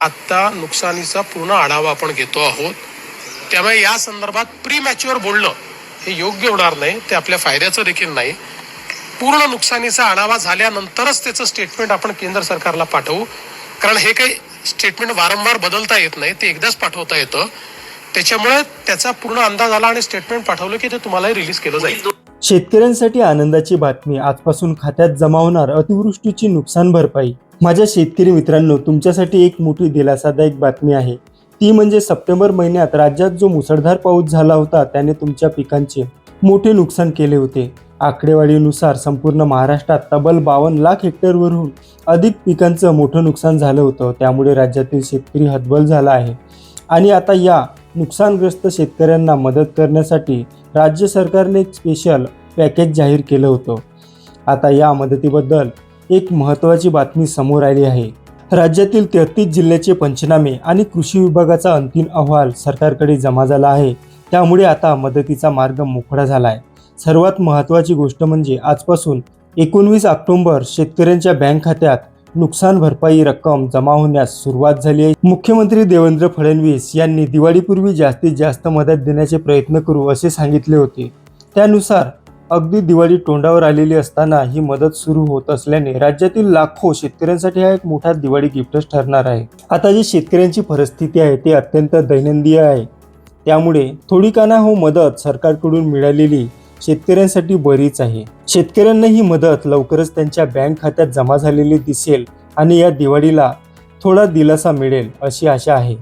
आत्ता नुकसानीचा पूर्ण आढावा आपण घेतो आहोत. त्यामुळे या संदर्भात प्री मॅच्युअर बोलणं हे योग्य होणार नाही ते आपल्या फायद्याचं देखील नाही. पूर्ण नुकसानीचा आढावा झाल्यानंतरच त्याचं स्टेटमेंट आपण केंद्र सरकारला पाठवू. कारण हे काही स्टेटमेंट वारंवार बदलता येत नाही ते एकदाच पाठवता येतं. त्याच्यामुळे त्याचा पूर्ण अंदाज आला आणि स्टेटमेंट पाठवलं की ते तुम्हालाही रिलीज केलं जाईल. शेतकऱ्यांसाठी आनंदाची बातमी आजपासून खात्यात जमा होणार अतिवृष्टीची नुकसान भरपाई. माझ्या शेतकरी मित्रांनो तुमच्यासाठी एक मोठी दिलासादायक बातमी आहे. ती म्हणजे सप्टेंबर महिन्यात राज्यात जो मुसळधार पाऊस झाला होता त्याने तुमच्या पिकांचे मोठे नुकसान केले होते. आकडेवारीनुसार संपूर्ण महाराष्ट्रात तब्बल बावन्न लाख हेक्टरवरून अधिक पिकांचं मोठं नुकसान झालं होतं. त्यामुळे राज्यातील शेतकरी हतबल झाला आहे. आणि आता या नुकसानग्रस्त शेतकऱ्यांना मदत करण्यासाठी राज्य सरकारने एक स्पेशल पॅकेज जाहीर केलं होतं. आता या मदतीबद्दल एक महत्त्वाची बातमी समोर आली आहे. राज्यातील तेहतीस जिल्ह्याचे पंचनामे आणि कृषी विभागाचा अंतिम अहवाल सरकारकडे जमा झाला आहे. त्यामुळे आता मदतीचा मार्ग मोकळा झाला आहे सर्वात महत्त्वाची गोष्ट म्हणजे आजपासून एकोणवीस ऑक्टोंबर शेतकऱ्यांच्या बँक खात्यात नुकसान भरपाई रक्कम जमा होण्यास सुरुवात झाली आहे. मुख्यमंत्री देवेंद्र फडणवीस यांनी दिवाळीपूर्वी जास्तीत जास्त मदत देण्याचे प्रयत्न करू असे सांगितले होते. त्यानुसार अगदी दिवाळी तोंडावर आलेली असताना ही मदत सुरू होत असल्याने राज्यातील लाखो शेतकऱ्यांसाठी हा एक मोठा दिवाळी गिफ्टच ठरणार आहे. आता जी शेतकऱ्यांची परिस्थिती आहे ती अत्यंत दैनंदिन आहे. त्यामुळे थोडी का ना हो मदत सरकारकडून मिळालेली शेतकऱ्यांसाठी बरीच आहे. शेतकऱ्यांना ही मदत लवकरच त्यांच्या बँक खात्यात जमा झालेली दिसेल आणि या दिवाळीला थोडा दिलासा मिळेल अशी आशा आहे.